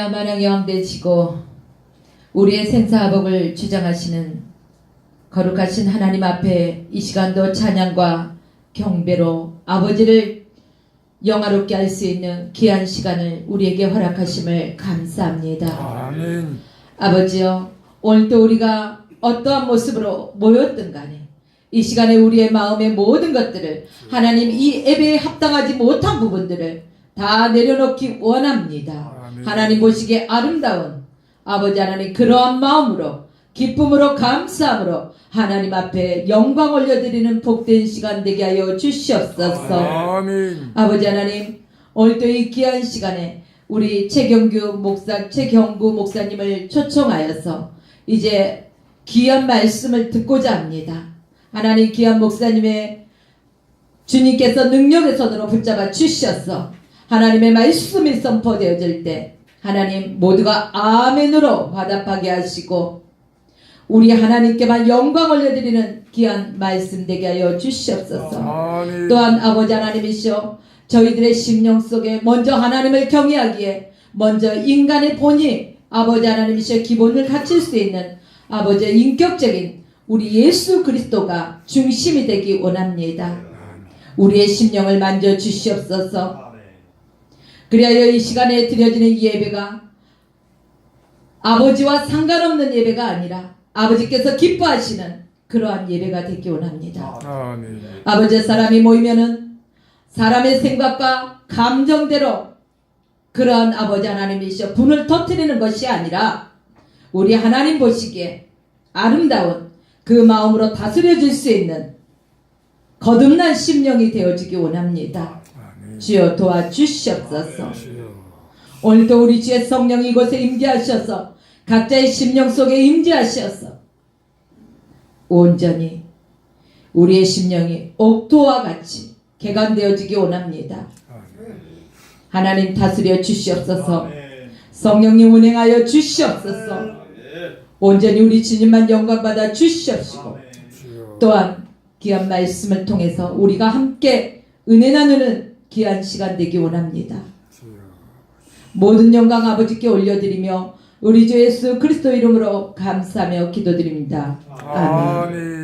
만왕 여왕 되시고 우리의 생사화복을 주장하시는 거룩하신 하나님 앞에 이 시간도 찬양과 경배로 아버지를 영화롭게 할 수 있는 귀한 시간을 우리에게 허락하심을 감사합니다. 아멘. 아버지여 오늘도 우리가 어떠한 모습으로 모였든 간에 이 시간에 우리의 마음의 모든 것들을 하나님 이 예배에 합당하지 못한 부분들을 다 내려놓기 원합니다. 하나님 보시기에 아름다운 아버지 하나님 그러한 마음으로 기쁨으로 감사함으로 하나님 앞에 영광 올려드리는 복된 시간 되게 하여 주시옵소서. 아멘. 아버지 하나님 오늘도 이 귀한 시간에 우리 최경규 목사 최경구 목사님을 초청하여서 이제 귀한 말씀을 듣고자 합니다. 하나님 귀한 목사님의 주님께서 능력의 손으로 붙잡아 주셔서 하나님의 말씀이 선포되어질 때 하나님 모두가 아멘으로 화답하게 하시고 우리 하나님께만 영광 올려드리는 귀한 말씀 되게 하여 주시옵소서. 아멘. 또한 아버지 하나님이시여 저희들의 심령 속에 먼저 하나님을 경외하기에 먼저 인간의 본이 아버지 하나님이시여 기본을 갖출 수 있는 아버지의 인격적인 우리 예수 그리스도가 중심이 되기 원합니다. 우리의 심령을 만져 주시옵소서. 그리하여 이 시간에 드려지는 예배가 아버지와 상관없는 예배가 아니라 아버지께서 기뻐하시는 그러한 예배가 되기 원합니다. 아멘. 아버지 사람이 모이면은 사람의 생각과 감정대로 그러한 아버지 하나님이시여 분을 터뜨리는 것이 아니라 우리 하나님 보시기에 아름다운 그 마음으로 다스려 줄 수 있는 거듭난 심령이 되어지기 원합니다. 주여 도와주시옵소서. 오늘도 우리 주의 성령 이곳에 임재하셔서 각자의 심령 속에 임재하셔서 온전히 우리의 심령이 옥토와 같이 개간되어지기 원합니다. 하나님 다스려 주시옵소서. 성령님 운행하여 주시옵소서. 온전히 우리 주님만 영광 받아 주시옵시고. 또한 귀한 말씀을 통해서 우리가 함께 은혜 나누는 귀한 시간 되기 원합니다. 모든 영광 아버지께 올려드리며 우리 주 예수 그리스도 이름으로 감사하며 기도드립니다. 아멘. 아멘.